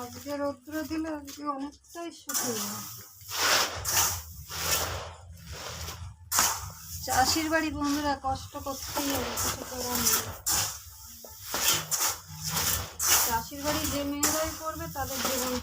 আজকে রৌদ্র দিলে আজকে অনেকটাই শুকিয়ে চাষির বাড়ি বন্ধুরা, কষ্ট করতেই হবে, কিছু করার নেই। চাষির বাড়ি যে মেয়েরাই করবে, তাদের জীবন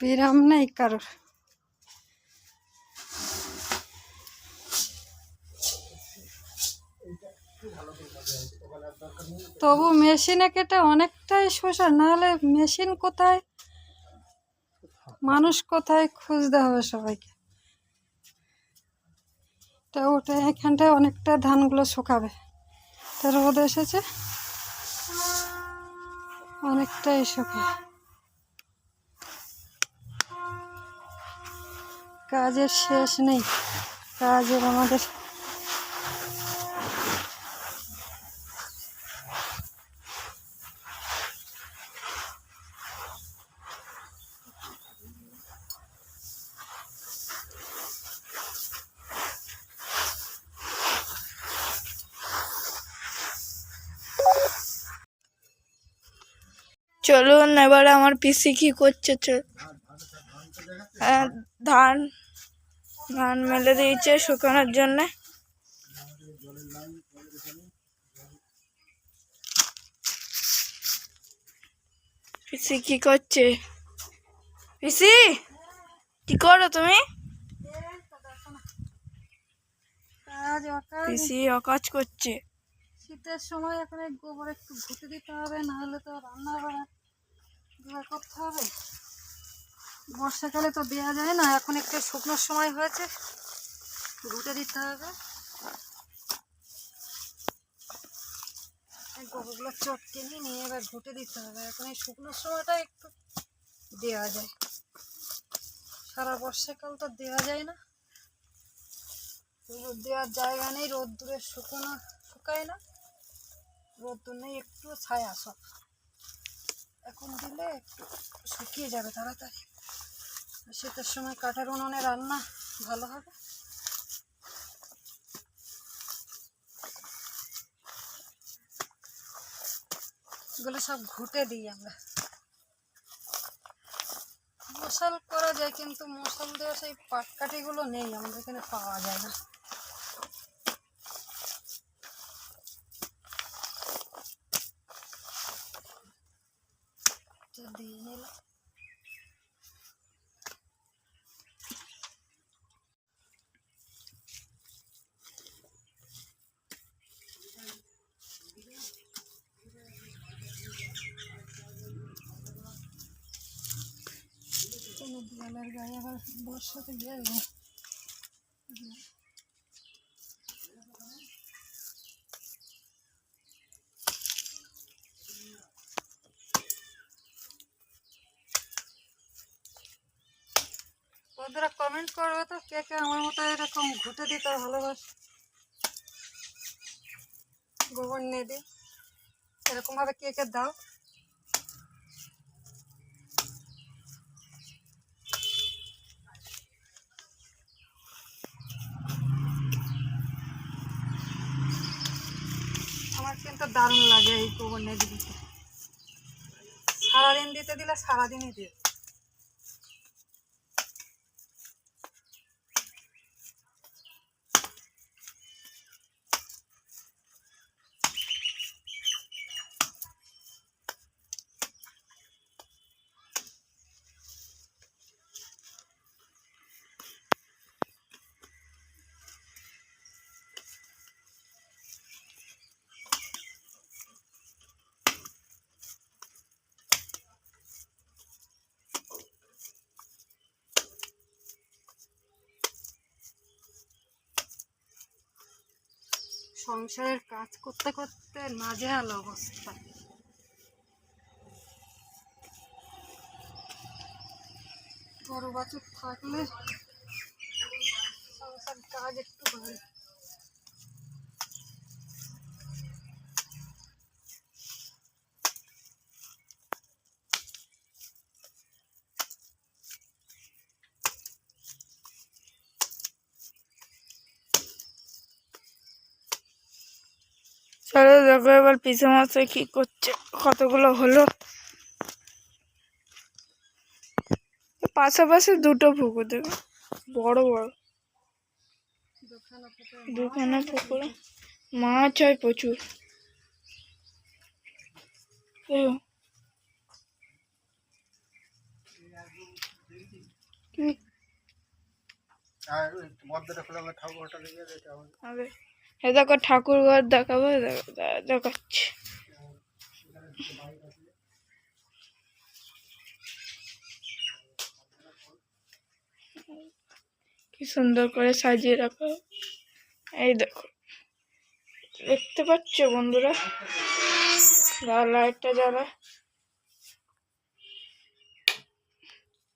বিরাম নেই কারোর। তবু মেশিনে কেটে অনেকটাই শোষা, নাহলে মেশিন কোথায়? মানুষ কোথায় খুঁজতে হবে সবাইকে। তা ওটা এখানটায় অনেকটা ধানগুলো শুকাবে। তার রোদ এসেছে। অনেকটাই শুকাবে। কাজের শেষ নেই। কাজের আমাদের চলুন এবার আমার পিসি কি করছে ধান ধান মেলে দিয়েছে শুকানোর জন্যে। পিসি কি করছে? পিসি, কি করো তুমি? পিসি অকাজ করছে। শীতের সময় এখন গোবর একটু ঘুটে দিতে হবে, নাহলে তো রান্না জোগাড় করতে হবে। বর্ষাকালে তো দেওয়া যায় না, এখন একটু শুকনোর সময় হয়েছে ঘুটে দিতে হবে। গোবরগুলো চটকে নিয়ে নিয়ে এবার ঘুটে দিতে হবে, এখন এই শুকনোর সময়টা একটু দেওয়া যায়। সারা বর্ষাকাল তো দেওয়া যায় না, রোদ দেওয়ার জায়গা নেই, রোদ্দুরে শুকনো শুকায় না, রোদ্দুর নেই একটু ছায়া সব। এখন দিলে একটু শুকিয়ে যাবে তাড়াতাড়ি। শীতের সময় কাঠের উনুনে রান্না, ভালো হবে? এগুলো সব ঘুটে দিই আমরা। মশাল করা যায়, কিন্তু মশাল দেওয়া সেই পাটকাঠিগুলো নেই, আমাদের এখানে পাওয়া যায় না তো দিয়ে নিলাম দেয়ালের গায়ে আবার বর্ষাতে যাবে বন্ধুরা কমেন্ট করবে তো, কে কে আমার মতো এরকম ঘুটে দিতে ভালোবাস। গোবর নিয়ে দিই। এরকমভাবে কে কে দাও। আমার কিন্তু দারুণ লাগে এই গোবর নিয়ে সারাদিন দিতে দিলে সারাদিনই দিয়ে সংসারের কাজ করতে করতে নাজেহাল অবস্থা। গরু বাছুর থাকলে সংসার কাজ একটু হয় দেখো এবার পিসে মাসে কি করছে? কতগুলো হলো? পাশাপাশি দুটো পুকুর দেবে বড় বড়। দুখানা পুকুরে। মাছ হয় প্রচুর। আর খোলা হবে হবে এ দেখো ঠাকুর ঘর দেখাবো দেখাচ্ছি। কি সুন্দর করে সাজিয়ে রাখো। এই দেখো, দেখতে পাচ্ছ বন্ধুরা? লাইটটা জ্বালা।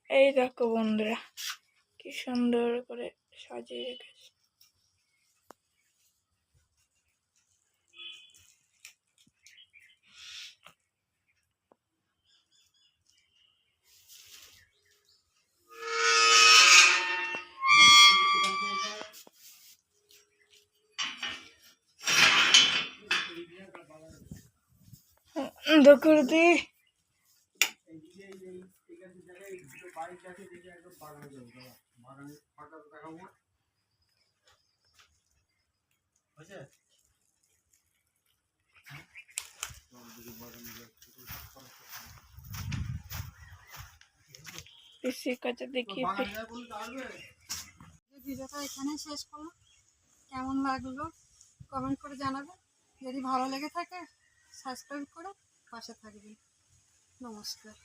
এই দেখো বন্ধুরা, কি সুন্দর করে সাজিয়ে রেখেছে আসবে এই ভিডিওটা এখানেই শেষ করলাম। কেমন লাগল? কমেন্ট করে জানাবেন যদি ভালো লেগে থাকে সাবস্ক্রাইব করে। পাশে থাকবেন। নমস্কার।